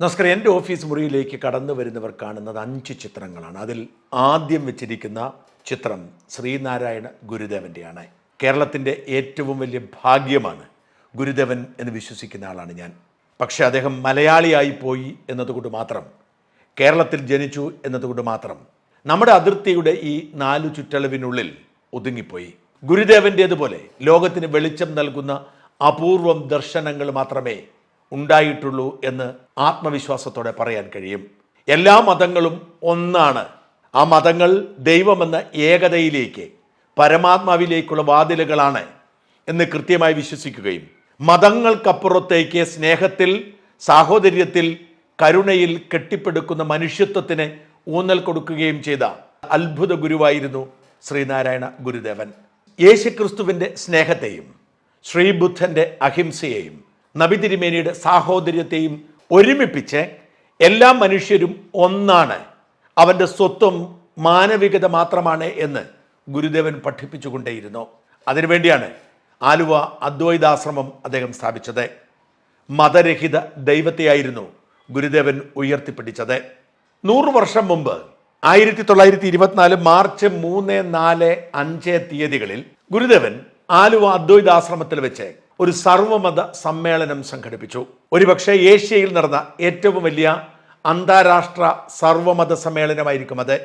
നമസ്കാരം എന്റെ ഓഫീസ് മുറിയിലേക്ക് കടന്നു വരുന്നവർ കാണുന്നത് അഞ്ച് ചിത്രങ്ങളാണ്. അതിൽ ആദ്യം വെച്ചിരിക്കുന്ന ചിത്രം ശ്രീനാരായണ ഗുരുദേവന്റെയാണ്. കേരളത്തിന്റെ ഏറ്റവും വലിയ ഭാഗ്യമാണ് ഗുരുദേവൻ എന്ന് വിശ്വസിക്കുന്ന ആളാണ് ഞാൻ. പക്ഷേ അദ്ദേഹം മലയാളിയായി പോയി എന്നതുകൊണ്ട് മാത്രം കേരളത്തിൽ ജനിച്ചു എന്നതുകൊണ്ട് മാത്രം നമ്മുടെ അതിർത്തിയുടെ ഈ നാലു ചുറ്റളവിനുള്ളിൽ ഒതുങ്ങിപ്പോയി. ഗുരുദേവന്റേതുപോലെ ലോകത്തിന് വെളിച്ചം നൽകുന്ന അപൂർവം ദർശനങ്ങൾ മാത്രമേ ഉണ്ടായിട്ടുള്ളൂ എന്ന് ആത്മവിശ്വാസത്തോടെ പറയാൻ കഴിയും. എല്ലാ മതങ്ങളും ഒന്നാണ്. ആ മതങ്ങൾ ദൈവമെന്ന ഏകതയിലേക്ക് പരമാത്മാവിലേക്കുള്ള വാതിലുകളാണ് എന്ന് കൃത്യമായി വിശ്വസിക്കുകയും മതങ്ങൾക്കപ്പുറത്തേക്ക് സ്നേഹത്തിൽ സാഹോദര്യത്തിൽ കരുണയിൽ കെട്ടിപ്പടുക്കുന്ന മനുഷ്യത്വത്തിന് ഊന്നൽ കൊടുക്കുകയും ചെയ്ത അത്ഭുത ഗുരുവായിരുന്നു ശ്രീനാരായണ ഗുരുദേവൻ. യേശുക്രിസ്തുവിന്റെ സ്നേഹത്തെയും ശ്രീബുദ്ധന്റെ അഹിംസയെയും നബിതിരുമേനിയുടെ സാഹോദര്യത്തെയും ഒരുമിപ്പിച്ച് എല്ലാ മനുഷ്യരും ഒന്നാണ്. അവന്റെ സ്വത്വം മാനവികത മാത്രമാണ് എന്ന് ഗുരുദേവൻ പഠിപ്പിച്ചുകൊണ്ടേയിരുന്നു. അതിനുവേണ്ടിയാണ് ആലുവ അദ്വൈതാശ്രമം അദ്ദേഹം സ്ഥാപിച്ചത്. മതരഹിത ദൈവത്തെയായിരുന്നു ഗുരുദേവൻ ഉയർത്തിപ്പിടിച്ചത്. നൂറ് വർഷം മുമ്പ് ആയിരത്തി തൊള്ളായിരത്തി ഇരുപത്തിനാല് മാർച്ച് മൂന്ന് നാല് അഞ്ച് തീയതികളിൽ ഗുരുദേവൻ ആലുവ അദ്വൈതാശ്രമത്തിൽ വെച്ച് ഒരു സർവമത സമ്മേളനം സംഘടിപ്പിച്ചു. ഒരുപക്ഷെ ഏഷ്യയിൽ നടന്ന ഏറ്റവും വലിയ അന്താരാഷ്ട്ര സർവമത സമ്മേളനമായിരിക്കും അത്.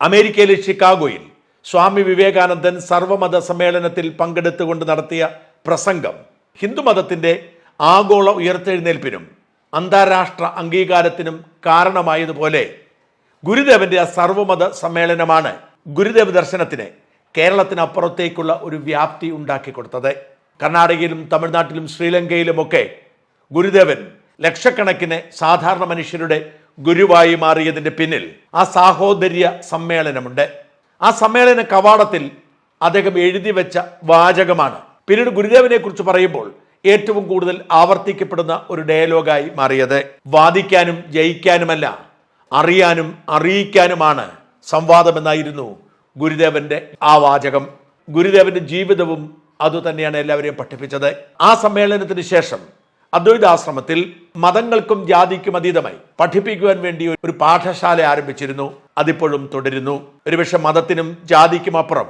അമേരിക്കയിലെ ഷിക്കാഗോയിൽ സ്വാമി വിവേകാനന്ദൻ സർവമത സമ്മേളനത്തിൽ പങ്കെടുത്തുകൊണ്ട് നടത്തിയ പ്രസംഗം ഹിന്ദുമതത്തിന്റെ ആഗോള ഉയർത്തെഴുന്നേൽപ്പിനും അന്താരാഷ്ട്ര അംഗീകാരത്തിനും കാരണമായതുപോലെ ഗുരുദേവന്റെ ആ സർവമത സമ്മേളനമാണ് ഗുരുദേവ ദർശനത്തിന് കേരളത്തിനപ്പുറത്തേക്കുള്ള ഒരു വ്യാപ്തി ഉണ്ടാക്കി കൊടുത്തത് കർണാടകയിലും തമിഴ്നാട്ടിലും ശ്രീലങ്കയിലുമൊക്കെ ഗുരുദേവൻ ലക്ഷക്കണക്കിന് സാധാരണ മനുഷ്യരുടെ ഗുരുവായി മാറിയതിന്റെ പിന്നിൽ ആ സാഹോദര്യ സമ്മേളനമുണ്ട്. ആ സമ്മേളന കവാടത്തിൽ അദ്ദേഹം എഴുതി വെച്ച വാചകമാണ്. പിന്നീട് ഗുരുദേവനെ കുറിച്ച് പറയുമ്പോൾ ഏറ്റവും കൂടുതൽ ആവർത്തിക്കപ്പെടുന്ന ഒരു ഡയലോഗായി മാറിയത് വാദിക്കാനും ജയിക്കാനുമല്ല അറിയാനും അറിയിക്കാനുമാണ് സംവാദമെന്നായിരുന്നു ഗുരുദേവന്റെ ആ വാചകം. ഗുരുദേവന്റെ ജീവിതവും അതുതന്നെയാണ് എല്ലാവരെയും പഠിപ്പിച്ചത്. ആ സമ്മേളനത്തിന് ശേഷം അദ്വൈതാശ്രമത്തിൽ മതങ്ങൾക്കും ജാതിക്കും അതീതമായി പഠിപ്പിക്കുവാൻ വേണ്ടി ഒരു പാഠശാല ആരംഭിച്ചിരുന്നു. അതിപ്പോഴും തുടരുന്നു. ഒരുപക്ഷെ മതത്തിനും ജാതിക്കും അപ്പുറം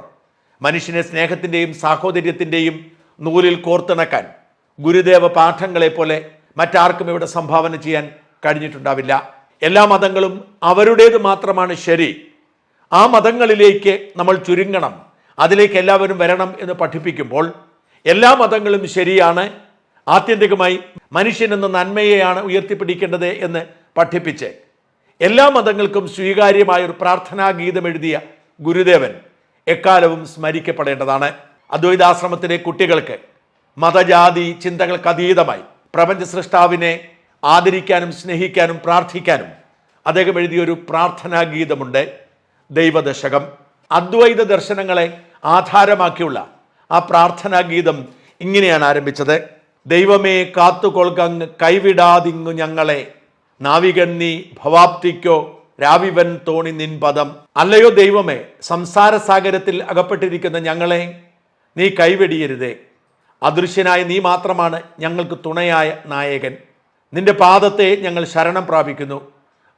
മനുഷ്യനെ സ്നേഹത്തിന്റെയും സാഹോദര്യത്തിന്റെയും നൂലിൽ കോർത്തിണക്കാൻ ഗുരുദേവ പാഠങ്ങളെ പോലെ മറ്റാർക്കും ഇവിടെ സംഭാവന ചെയ്യാൻ കഴിഞ്ഞിട്ടുണ്ടാവില്ല. എല്ലാ മതങ്ങളും അവരുടേത് മാത്രമാണ് ശരി. ആ മതങ്ങളിലേക്ക് നമ്മൾ ചുരുങ്ങണം. അതിലേക്ക് എല്ലാവരും വരണം എന്ന് പഠിപ്പിക്കുമ്പോൾ എല്ലാ മതങ്ങളും ശരിയാണ് ആത്യന്തികമായി മനുഷ്യൻ എന്ന നന്മയെയാണ് ഉയർത്തിപ്പിടിക്കേണ്ടത് എന്ന് പഠിപ്പിച്ച് എല്ലാ മതങ്ങൾക്കും സ്വീകാര്യമായ ഒരു പ്രാർത്ഥനാ ഗീതം എഴുതിയ ഗുരുദേവൻ എക്കാലവും സ്മരിക്കപ്പെടേണ്ടതാണ്. അദ്വൈതാശ്രമത്തിലെ കുട്ടികൾക്ക് മതജാതി ചിന്തകൾക്ക് അതീതമായി പ്രപഞ്ച സൃഷ്ടാവിനെ ആദരിക്കാനും സ്നേഹിക്കാനും പ്രാർത്ഥിക്കാനും അദ്ദേഹം എഴുതിയൊരു പ്രാർത്ഥനാ ഗീതമുണ്ട് ദൈവദശകം. അദ്വൈത ദർശനങ്ങളെ ആധാരമാക്കിയുള്ള ആ പ്രാർത്ഥനാ ഗീതം ഇങ്ങനെയാണ് ആരംഭിച്ചത്. ദൈവമേ കാത്തുകൊൾകങ് കൈവിടാതിങ്ങു ഞങ്ങളെ. നാവികൻ നീ ഭവാപ്തിക്കോ രാവിവൻ തോണി നിൻ പദം. അല്ലയോ ദൈവമേ സംസാര സാഗരത്തിൽ അകപ്പെട്ടിരിക്കുന്ന ഞങ്ങളെ നീ കൈവെടിയരുതേ. അദൃശ്യനായ നീ മാത്രമാണ് ഞങ്ങൾക്ക് തുണയായ നായകൻ. നിന്റെ പാദത്തെ ഞങ്ങൾ ശരണം പ്രാപിക്കുന്നു.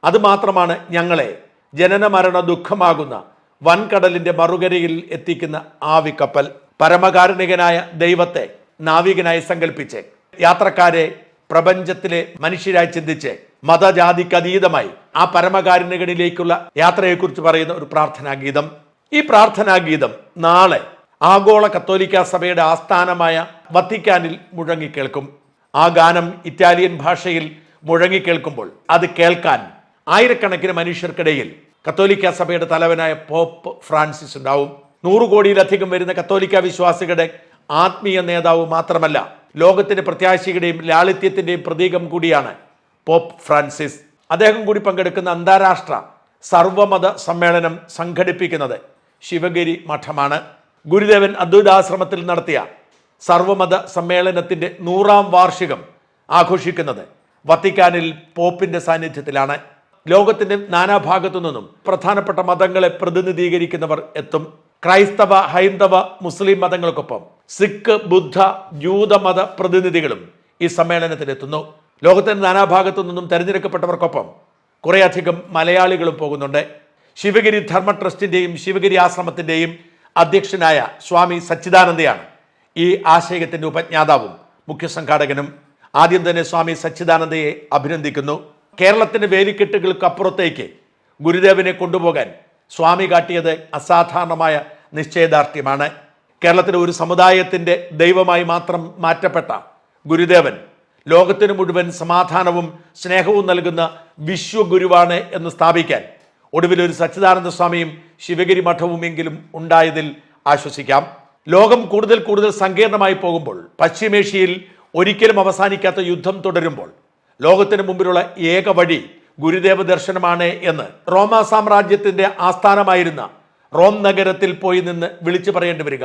അതുമാത്രമാണ് ഞങ്ങളെ ജനന മരണ ദുഃഖമാകുന്ന വൻകടലിന്റെ മറുകരയിൽ എത്തിക്കുന്ന ആവിക്കപ്പൽ പരമകാരുണികനായ ദൈവത്തെ നാവികനായി സങ്കല്പിച്ച് യാത്രക്കാരെ പ്രപഞ്ചത്തിലെ മനുഷ്യരായി ചിന്തിച്ച് മതജാതിക്കതീതമായി ആ പരമകാരുണികനിലേക്കുള്ള യാത്രയെക്കുറിച്ച് പറയുന്ന ഒരു പ്രാർത്ഥനാ ഗീതം ഈ പ്രാർത്ഥനാ ഗീതം നാളെ ആഗോള കത്തോലിക്ക സഭയുടെ ആസ്ഥാനമായ വത്തിക്കാനിൽ മുഴങ്ങിക്കേൾക്കും. ആ ഗാനം ഇറ്റാലിയൻ ഭാഷയിൽ മുഴങ്ങിക്കേൾക്കുമ്പോൾ അത് കേൾക്കാൻ ആയിരക്കണക്കിന് മനുഷ്യർക്കിടയിൽ കത്തോലിക്ക സഭയുടെ തലവനായ പോപ്പ് ഫ്രാൻസിസ് ഉണ്ടാവും. നൂറ് കോടിയിലധികം വരുന്ന കത്തോലിക്ക വിശ്വാസികളുടെ ആത്മീയ നേതാവ് മാത്രമല്ല ലോകത്തിന്റെ പ്രത്യാശയുടെയും ലാളിത്യത്തിന്റെയും പ്രതീകം കൂടിയാണ് പോപ്പ് ഫ്രാൻസിസ്. അദ്ദേഹം കൂടി പങ്കെടുക്കുന്ന അന്താരാഷ്ട്ര സർവമത സമ്മേളനം സംഘടിപ്പിക്കുന്നത് ശിവഗിരി മഠമാണ്. ഗുരുദേവൻ അദ്വൈതാശ്രമത്തിൽ നടത്തിയ സർവമത സമ്മേളനത്തിന്റെ നൂറാം വാർഷികം ആഘോഷിക്കുന്നത് വത്തിക്കാനിൽ പോപ്പിന്റെ സാന്നിധ്യത്തിലാണ്. ലോകത്തിന്റെ നാനാഭാഗത്തു നിന്നും പ്രധാനപ്പെട്ട മതങ്ങളെ പ്രതിനിധീകരിക്കുന്നവർ എത്തും. ക്രൈസ്തവ ഹൈന്ദവ മുസ്ലിം മതങ്ങൾക്കൊപ്പം സിഖ് ബുദ്ധ ജൂതമത പ്രതിനിധികളും ഈ സമ്മേളനത്തിലെത്തുന്നു ലോകത്തിന്റെ നാനാഭാഗത്തു നിന്നും തെരഞ്ഞെടുക്കപ്പെട്ടവർക്കൊപ്പം കുറേയധികം മലയാളികളും പോകുന്നുണ്ട്. ശിവഗിരി ധർമ്മ ട്രസ്റ്റിന്റെയും ശിവഗിരി ആശ്രമത്തിന്റെയും അധ്യക്ഷനായ സ്വാമി സച്ചിദാനന്ദയാണ് ഈ ആശയത്തിന്റെ ഉപജ്ഞാതാവും മുഖ്യ സംഘാടകനും. ആദ്യം തന്നെ സ്വാമി സച്ചിദാനന്ദയെ അഭിനന്ദിക്കുന്നു. കേരളത്തിന്റെ വേലിക്കെട്ടുകൾക്കപ്പുറത്തേക്ക് ഗുരുദേവനെ കൊണ്ടുപോകാൻ സ്വാമി കാട്ടിയത് അസാധാരണമായ നിശ്ചയദാർഢ്യമാണ്. കേരളത്തിലെ ഒരു സമുദായത്തിന്റെ ദൈവമായി മാത്രം മാറ്റപ്പെട്ട ഗുരുദേവൻ ലോകത്തിന് മുഴുവൻ സമാധാനവും സ്നേഹവും നൽകുന്ന വിശ്വഗുരുവാണ് എന്ന് സ്ഥാപിക്കാൻ ഒടുവിൽ ഒരു സച്ചിദാനന്ദ സ്വാമിയും ശിവഗിരി മഠവുമെങ്കിലും ഉണ്ടായതിൽ ആശ്വസിക്കാം. ലോകം കൂടുതൽ കൂടുതൽ സങ്കീർണമായി പോകുമ്പോൾ പശ്ചിമേഷ്യയിൽ ഒരിക്കലും അവസാനിക്കാത്ത യുദ്ധം തുടരുമ്പോൾ ലോകത്തിന് മുമ്പിലുള്ള ഏക വഴി ഗുരുദേവ ദർശനമാണ് എന്ന് റോമ സാമ്രാജ്യത്തിന്റെ ആസ്ഥാനമായിരുന്ന റോം നഗരത്തിൽ പോയി നിന്ന് വിളിച്ചു പറയേണ്ടി വരിക.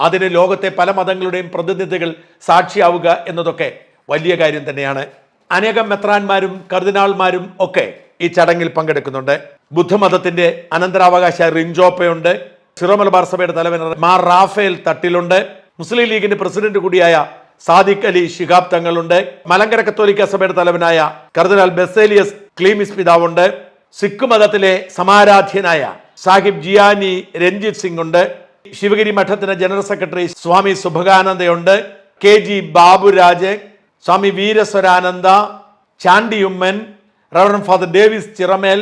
അതിന് ലോകത്തെ പല മതങ്ങളുടെയും പ്രതിനിധികൾ സാക്ഷിയാവുക എന്നതൊക്കെ വലിയ കാര്യം തന്നെയാണ്. അനേകം മെത്രാന്മാരും കർദിനാൾമാരും ഒക്കെ ഈ ചടങ്ങിൽ പങ്കെടുക്കുന്നുണ്ട്. ബുദ്ധമതത്തിന്റെ അനന്തരാവകാശ റിഞ്ചോപ്പയുണ്ട്. സിറോ മലബാർ സഭയുടെ തലവൻ മാർ റാഫേൽ തട്ടിലുണ്ട്. മുസ്ലിം ലീഗിന്റെ പ്രസിഡന്റ് കൂടിയായ സാദിഖ് അലി ശിഹാബ് തങ്ങളുണ്ട്. മലങ്കര കത്തോലിക്ക സഭയുടെ തലവനായ കർദിനാൾ ബെസേലിയസ് ക്ലീമിസ് പിതാവുണ്ട്. സിഖ് മതത്തിലെ സമാരാധ്യനായ സാഹിബ് ജിയാനി രഞ്ജിത് സിംഗ് ഉണ്ട് ശിവഗിരി മഠത്തിന്റെ general secretary Swami സുഭഗാനന്ദയുണ്ട് K G Baburaj Swami Veeraswarananda Chandy Oommen reverend father Davis Chiramel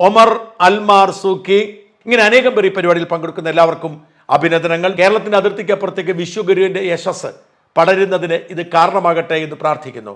Omar അൽമാർ സൂക്കി. ഇങ്ങനെ അനേകം പേർ ഈ പരിപാടിയിൽ പങ്കെടുക്കുന്ന എല്ലാവർക്കും അഭിനന്ദനങ്ങൾ. കേരളത്തിന്റെ അതിർത്തിക്കപ്പുറത്തേക്ക് വിശ്വഗുരുവിന്റെ യശസ് പടരുന്നതിന് ഇത് കാരണമാകട്ടെ എന്ന് പ്രാർത്ഥിക്കുന്നു.